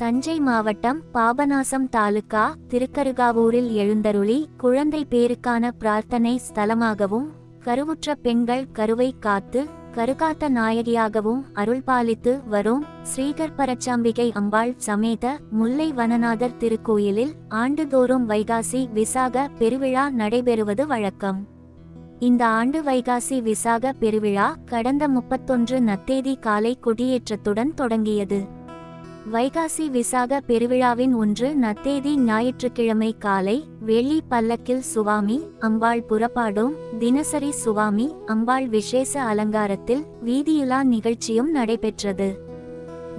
தஞ்சை மாவட்டம் பாபநாசம் தாலுகா திருக்கருகாவூரில் எழுந்தருளி குழந்தை பேருக்கான பிரார்த்தனை ஸ்தலமாகவும் கருவுற்ற பெண்கள் கருவை காத்து கருகாத்த நாயகியாகவும் அருள்பாலித்து வரும் ஸ்ரீகர் பரச்சாம்பிகை அம்பாள் சமேத முல்லை வனநாதர் திருக்கோயிலில் ஆண்டுதோறும் வைகாசி விசாக பெருவிழா நடைபெறுவது வழக்கம். இந்த ஆண்டு வைகாசி விசாக பெருவிழா கடந்த முப்பத்தொன்று நத்தேதி காலை கொடியேற்றத்துடன் தொடங்கியது. வைகாசி விசாக பெருவிழாவின் ஒன்று நத்தேதி ஞாயிற்றுக்கிழமை காலை வெள்ளி பல்லக்கில் சுவாமி அம்பாள் புறப்பாடும் தினசரி சுவாமி அம்பாள் விசேஷ அலங்காரத்தில் வீதியுலா நிகழ்ச்சியும் நடைபெற்றது.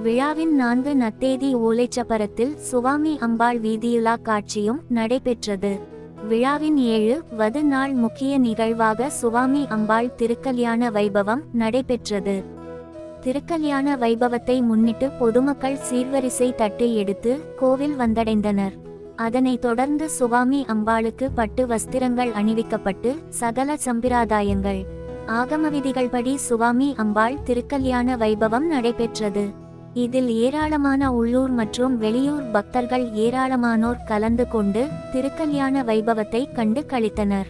விழாவின் நான்கு நத்தேதி ஓலைச்சப்பரத்தில் சுவாமி அம்பாள் வீதியுலா காட்சியும் நடைபெற்றது. விழாவின் ஏழு வது நாள் முக்கிய நிகழ்வாக சுவாமி அம்பாள் திருக்கல்யாண வைபவம் நடைபெற்றது. திருக்கல்யாண வைபவத்தை முன்னிட்டு பொதுமக்கள் சீர்வரிசை தட்டு எடுத்து கோவில் வந்தடைந்தனர். அதனைத் தொடர்ந்து சுவாமி அம்பாளுக்கு பட்டு வஸ்திரங்கள் அணிவிக்கப்பட்டு சகல சம்பிராதாயங்கள். ஆகம விதிகள்படி சுவாமி அம்பாள் திருக்கல்யாண வைபவம் நடைபெற்றது. இதில் ஏராளமான உள்ளூர் மற்றும் வெளியூர் பக்தர்கள் ஏராளமானோர் கலந்து கொண்டு திருக்கல்யாண வைபவத்தை கண்டு களித்தனர்.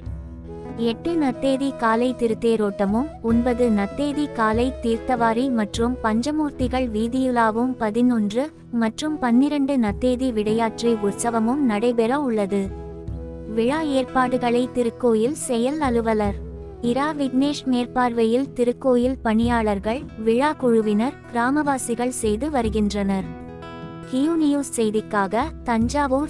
எட்டு நத்தேதி காலை திருத்தேரோட்டமும் ஒன்பது நத்தேதி காலை தீர்த்தவாரி மற்றும் பஞ்சமூர்த்திகள் வீதியுலாவும் பதினொன்று மற்றும் பன்னிரண்டு நத்தேதி விடையாற்றி உற்சவமும் நடைபெற உள்ளது. விழா ஏற்பாடுகளை திருக்கோயில் செயல் அலுவலர் இரா விக்னேஷ் மேற்பார்வையில் திருக்கோயில் பணியாளர்கள் விழா குழுவினர் கிராமவாசிகள் செய்து வருகின்றனர். Q news செய்திக்காக Thanjavur